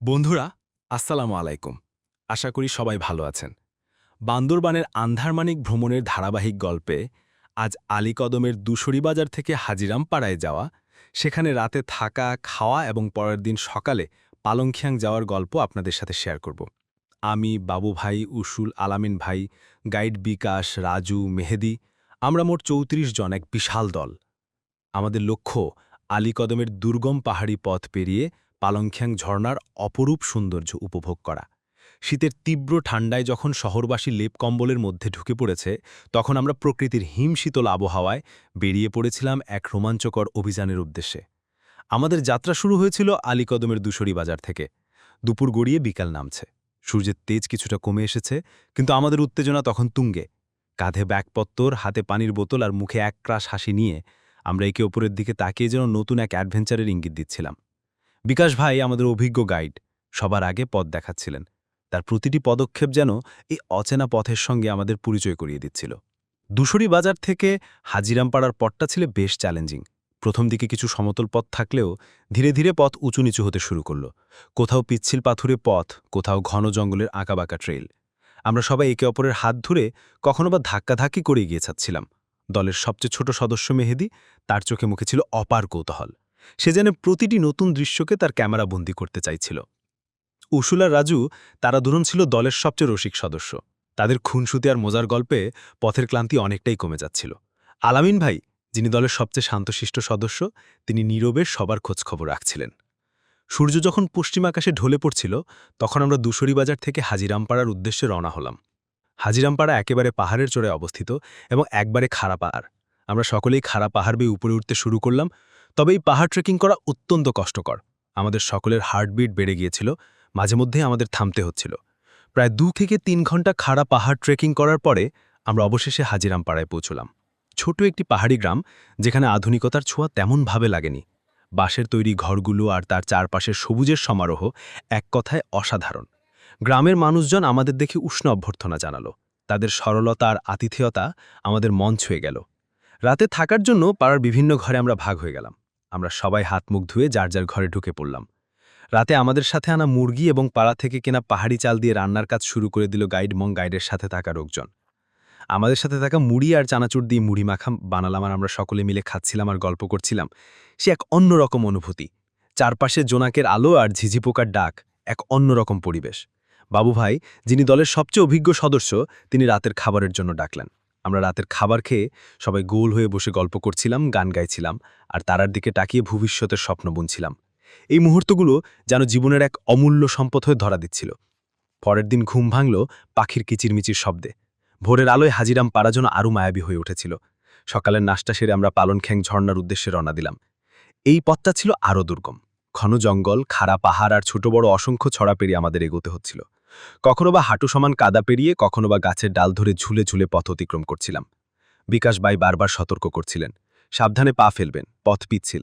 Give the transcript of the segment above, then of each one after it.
বন্ধুরা, আসসালামু আলাইকুম। আশা করি সবাই ভালো আছেন। বান্দরবানের আন্ধারমানিক ভ্রমণের ধারাবাহিক গল্পে আজ আলীকদমের দুশরি বাজার থেকে হাজিরাম পাড়ায় যাওয়া, সেখানে রাতে থাকা, খাওয়া এবং পরের দিন সকালে পালংখিয়াং যাওয়ার গল্প আপনাদের সাথে শেয়ার করব। আমি, বাবু ভাই, উসুল, আলামিন ভাই, গাইড বিকাশ, রাজু, মেহেদি, আমরা মোট চৌত্রিশ জন, এক বিশাল দল। আমাদের লক্ষ্য আলীকদমের দুর্গম পাহাড়ি পথ পেরিয়ে পালংখ্যাং ঝর্ণার অপরূপ সৌন্দর্য উপভোগ করা। শীতের তীব্র ঠান্ডায় যখন শহরবাসী লেপ কম্বলের মধ্যে ঢুকে পড়েছে, তখন আমরা প্রকৃতির হিমশীতল আবহাওয়ায় বেরিয়ে পড়েছিলাম এক রোমাঞ্চকর অভিযানের উদ্দেশ্যে। আমাদের যাত্রা শুরু হয়েছিল আলীকদমের দুশরি বাজার থেকে। দুপুর গড়িয়ে বিকাল নামছে। সূর্যের তেজ কিছুটা কমে এসেছে, কিন্তু আমাদের উত্তেজনা তখন তুঙ্গে। কাঁধে ব্যাগপত্তর, হাতে পানির বোতল আর মুখে এক ক্রাশ হাসি নিয়ে আমরা একে অপরের দিকে তাকিয়ে যেন নতুন এক অ্যাডভেঞ্চারের ইঙ্গিত দিচ্ছিলাম। বিকাশ ভাই আমাদের অভিজ্ঞ গাইড, সবার আগে পথ দেখাচ্ছিলেন। তার প্রতিটি পদক্ষেপ যেন এই অচেনা পথের সঙ্গে আমাদের পরিচয় করিয়ে দিচ্ছিল। দুশরি বাজার থেকে হাজিরামপাড়ার পথটা ছিল বেশ চ্যালেঞ্জিং। প্রথম দিকে কিছু সমতল পথ থাকলেও ধীরে ধীরে পথ উঁচু নিচু হতে শুরু করল। কোথাও পিচ্ছিল পাথুরে পথ, কোথাও ঘন জঙ্গলের আঁকাবাঁকা ট্রেল। আমরা সবাই একে অপরের হাত ধরে কখনো বা ধাক্কাধাক্কি করে এগিয়ে যাচ্ছিলাম। দলের সবচেয়ে ছোট সদস্য মেহেদি, তার চোখে মুখে ছিল অপার কৌতূহল। সে যেন প্রতিটি নতুন দৃশ্যকে তার ক্যামেরা বন্দি করতে চাইছিল। উসুলা রাজু, তারা দুজন ছিল দলের সবচেয়ে রসিক সদস্য। তাদের খুনসুতি আর মজার গল্পে পথের ক্লান্তি অনেকটাই কমে যাচ্ছিল। আলামিন ভাই, যিনি দলের সবচেয়ে শান্তশিষ্ট সদস্য, তিনি নীরবে সবার খোঁজখবর রাখছিলেন। সূর্য যখন পশ্চিম আকাশে ঢলে পড়ছিল, তখন আমরা দুশরি বাজার থেকে হাজিরামপাড়ার উদ্দেশ্যে রওনা হলাম। হাজিরামপাড়া একেবারে পাহাড়ের চড়ে অবস্থিত এবং একবারে খাড়া পাহাড়। আমরা সকলেই খাড়া পাহাড় বেয়ে উপরে উঠতে শুরু করলাম তবে এই পাহাড় ট্রেকিং করা অত্যন্ত কষ্টকর। আমাদের সকলের হার্টবিট বেড়ে গিয়েছিল, মাঝে মধ্যে আমাদের থামতে হচ্ছিল। প্রায় দু থেকে তিন ঘণ্টা খাড়া পাহাড় ট্রেকিং করার পরে আমরা অবশেষে হাজিরাম পাড়ায় পৌঁছলাম। ছোট একটি পাহাড়ি গ্রাম, যেখানে আধুনিকতার ছোঁয়া তেমনভাবে লাগেনি। বাঁশের তৈরি ঘরগুলো আর তার চারপাশের সবুজের সমারোহ এক কথায় অসাধারণ। গ্রামের মানুষজন আমাদের দেখে উষ্ণ অভ্যর্থনা জানালো। তাদের সরলতা আর আতিথেয়তা আমাদের মন ছুঁয়ে গেল। রাতে থাকার জন্য পাড়ার বিভিন্ন ঘরে আমরা ভাগ হয়ে গেলাম। আমরা সবাই হাত মুখ ধুয়ে যার যার ঘরে ঢুকে পড়লাম। রাতে আমাদের সাথে আনা মুরগি এবং পাড়া থেকে কেনা পাহাড়ি চাল দিয়ে রান্নার কাজ শুরু করে দিল গাইড মং গাইডের সাথে থাকা লোকজন। আমাদের সাথে থাকা মুড়ি আর চানাচুর দিয়ে মুড়ি মাখা বানালাম আর আমরা সকলে মিলে খাচ্ছিলাম আর গল্প করছিলাম। সে এক অন্যরকম অনুভূতি। চারপাশে জোনাকের আলো আর ঝিঝি পোকার ডাক, এক অন্যরকম পরিবেশ। বাবু ভাই যিনি দলের সবচেয়ে অভিজ্ঞ সদস্য, তিনি রাতের খাবারের জন্য ডাকলেন। আমরা রাতের খাবার খেয়ে সবাই গোল হয়ে বসে গল্প করছিলাম, গান গাইছিলাম আর তারার দিকে তাকিয়ে ভবিষ্যতের স্বপ্ন বুনছিলাম। এই মুহূর্তগুলো যেন জীবনের এক অমূল্য সম্পদ হয়ে ধরা দিচ্ছিল। পরের দিন ঘুম ভাঙল পাখির কিচিরমিচির শব্দে। ভোরের আলোয় হাজিরাম পাড়া যেন আরও মায়াবী হয়ে উঠেছিল। সকালের নাস্তা সেরে আমরা পালনখ্যাং ঝর্ণার উদ্দেশ্যে রওনা দিলাম। এই পথটা ছিল আরও দুর্গম। ঘন জঙ্গল, খাড়া পাহাড় আর ছোট বড় অসংখ্য ছড়া পেরিয়ে আমাদের এগোতে হচ্ছিল। কখনো বা হাঁটু সমান কাদা পেরিয়ে, কখনো বা গাছের ডাল ধরে ঝুলে ঝুলে পথ অতিক্রম করছিলাম। বিকাশ বাই বারবার সতর্ক করছিলেন। সাবধানে পা ফেলবেন, পথ পিচ্ছিল।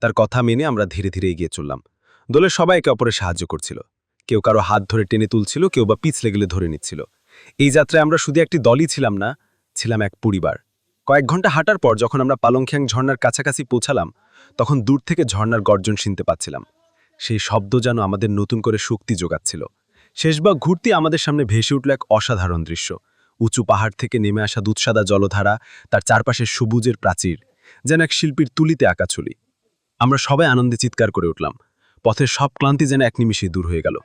তার কথা মেনে আমরা ধীরে ধীরে এগিয়ে চললাম। দলের সবাই একে অপরে সাহায্য করছিল। কেউ কারও হাত ধরে টেনে তুলছিল, কেউ বা পিছলে গেলে ধরে নিচ্ছিল। এই যাত্রায় আমরা শুধু একটি দলই ছিলাম না, ছিলাম এক পরিবার। কয়েক ঘণ্টা হাঁটার পর যখন আমরা পালংখ্যাং ঝর্ণার কাছাকাছি পৌঁছালাম, তখন দূর থেকে ঝর্ণার গর্জন শুনতে পাচ্ছিলাম। সেই শব্দ যেন আমাদের নতুন করে শক্তি যোগাচ্ছিল। শেষবার ঘুরতে আমাদের সামনে ভেসে উঠল এক অসাধারণ দৃশ্য। উঁচু পাহাড় থেকে নেমে আসা দুধসাদা জলধারা তার চারপাশে সবুজের প্রাচীর, যেন এক শিল্পীর তুলিতে আঁকা ছুলি। আমরা সবাই আনন্দে চিৎকার করে উঠলাম। পথের সব ক্লান্তি যেন এক নিমিষে দূর হয়ে গেল।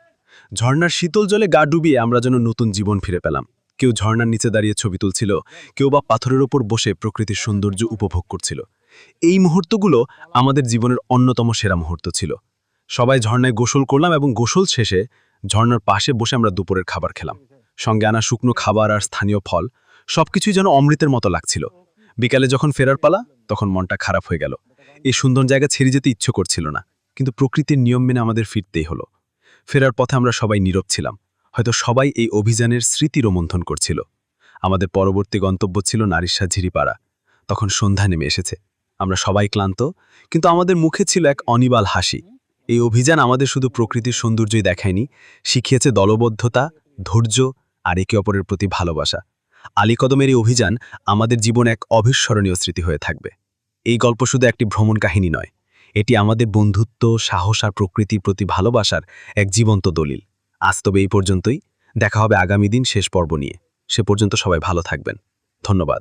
ঝর্ণার শীতল জলে গা ডুবিয়ে আমরা যেন নতুন জীবন ফিরে পেলাম। কেউ ঝর্নার নিচে দাঁড়িয়ে ছবি তুলছিল, কেউ বা পাথরের ওপর বসে প্রকৃতির সৌন্দর্য উপভোগ করছিল। এই মুহূর্তগুলো আমাদের জীবনের অন্যতম সেরা মুহূর্ত ছিল। সবাই ঝর্ণায় গোসল করলাম এবং গোসল শেষে ঝর্ণার পাশে বসে আমরা দুপুরের খাবার খেলাম। সঙ্গে আনা শুকনো খাবার আর স্থানীয় ফল, সবকিছুই যেন অমৃতের মতো লাগছিল। বিকালে যখন ফেরার পালা, তখন মনটা খারাপ হয়ে গেল। এই সুন্দর জায়গা ছেড়ে যেতে ইচ্ছে করছিল না, কিন্তু প্রকৃতির নিয়ম মেনে আমাদের ফিরতেই হলো। ফেরার পথে আমরা সবাই নীরব ছিলাম। হয়তো সবাই এই অভিযানের স্মৃতি রোমন্থন করছিল। আমাদের পরবর্তী গন্তব্য ছিল নারিশা ঝিরিপাড়া। তখন সন্ধ্যা নেমে এসেছে। আমরা সবাই ক্লান্ত, কিন্তু আমাদের মুখে ছিল এক অনিবাল হাসি। এই অভিযান আমাদের শুধু প্রকৃতির সৌন্দর্যই দেখায়নি, শিখিয়েছে দলবদ্ধতা, ধৈর্য আর একে অপরের প্রতি ভালোবাসা। আলীকদমের এই অভিযান আমাদের জীবন এক অবিস্মরণীয় স্মৃতি হয়ে থাকবে। এই গল্প শুধু একটি ভ্রমণ কাহিনী নয়, এটি আমাদের বন্ধুত্ব, সাহস আর প্রকৃতির প্রতি ভালোবাসার এক জীবন্ত দলিল। আজ তবে এই পর্যন্তই, দেখা হবে আগামী দিন শেষ পর্ব নিয়ে। সে পর্যন্ত সবাই ভালো থাকবেন। ধন্যবাদ।